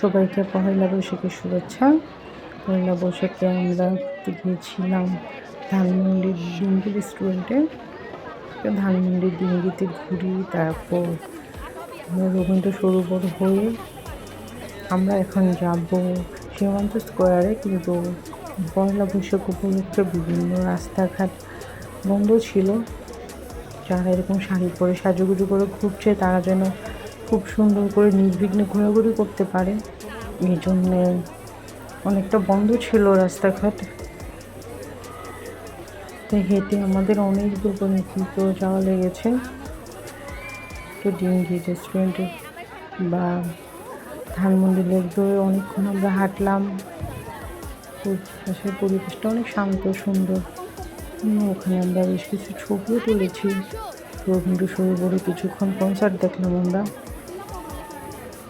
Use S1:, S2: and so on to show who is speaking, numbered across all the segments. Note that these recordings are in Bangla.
S1: সবাইকে পহেলা বৈশাখের শুভেচ্ছা। পহেলা বৈশাখে আমরা গিয়েছিলাম ধানমন্ডির ডিঙ্গি রেস্টুরেন্টে ধানমন্ডির ডিঙ্গিতে ঘুরি, তারপর রবীন্দ্র সরোবর হয়ে আমরা এখন যাব সীমান্ত স্কোয়ারে কিন্তু পয়লা বৈশাখ উপলক্ষে বিভিন্ন রাস্তাঘাট বন্ধ ছিল। যারা এরকম শাড়ি পরে সাজুগুজু করে ঘুরছে, তারা যেন খুব সুন্দর করে নির্বিঘ্নে ঘোরাঘুরি করতে পারে। এই জন্যে অনেকটা বন্ধ ছিল রাস্তাঘাট। তো হেঁটে আমাদের অনেক দূর পর্যন্ত যাওয়া লেগেছে। তো ডিঙ্গি রেস্টুরেন্টে বা ধানমন্ডি লেক ধরে অনেকক্ষণ আমরা হাঁটলাম। পাশের পরিবেশটা অনেক শান্ত, সুন্দর। ওখানে আমরা বেশ কিছু ছবিও তুলেছি। রবীন্দ্র সরোবরে কিছুক্ষণ কনসার্ট দেখলাম আমরা।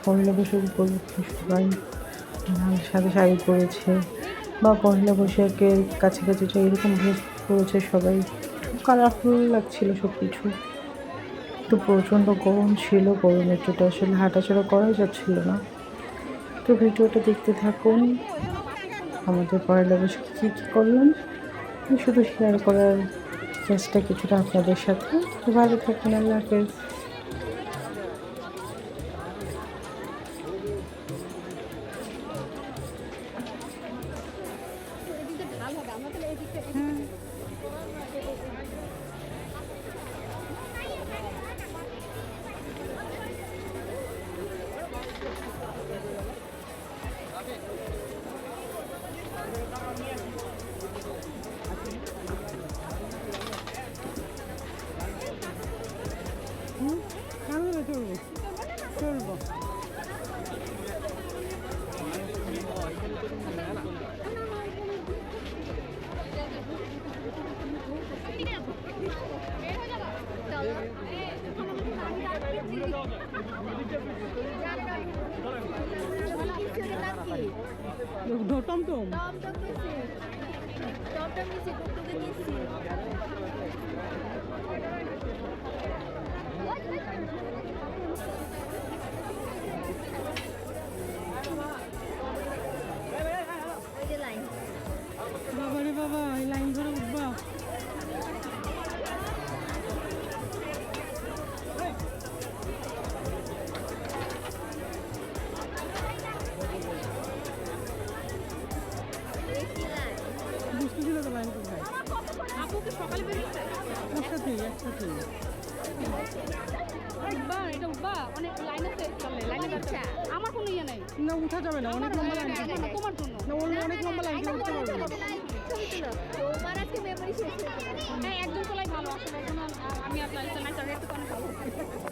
S1: পয়লা বৈশাখ উপলক্ষে সবাই লাল সাদা শাড়ি পরেছে বা পয়লা বৈশাখের কাছাকাছি যে এরকম ড্রেস পরেছে সবাই কালারফুল লাগছিল সব কিছু তো প্রচণ্ড গরম ছিল, গরমের চোটে আসলে হাঁটাচড়া করাই যাচ্ছিল না। তো ভিডিওটা দেখতে থাকুন। আমাদের পয়লা বৈশাখ কী কী করলাম? শুধু শেয়ার করার চেষ্টা কিছুটা আপনাদের সাথে। ভালো থাকুন, আল্লাহ হাফেজ।
S2: টমটম
S3: টম টম টমটম
S2: একসাথেই একসাথেই
S4: উঠবা এটা উঠবা অনেক লাইন আছে চলে লাইনে
S3: আচ্ছা।
S4: আমার কোনো ইয়ে নাই
S2: না উঠা যাবে না অনেক লম্বা লাইন
S4: তোমার জন্য
S2: না ওর অনেক লম্বা লাইন উঠতে পারবে না
S3: তোমার আজকে মেমোরি শেষ হয়ে
S4: হ্যাঁ একজন তোলাই ভালো, আসলে এখন আমি আর লাইন চালাই একটু অনেক ভালো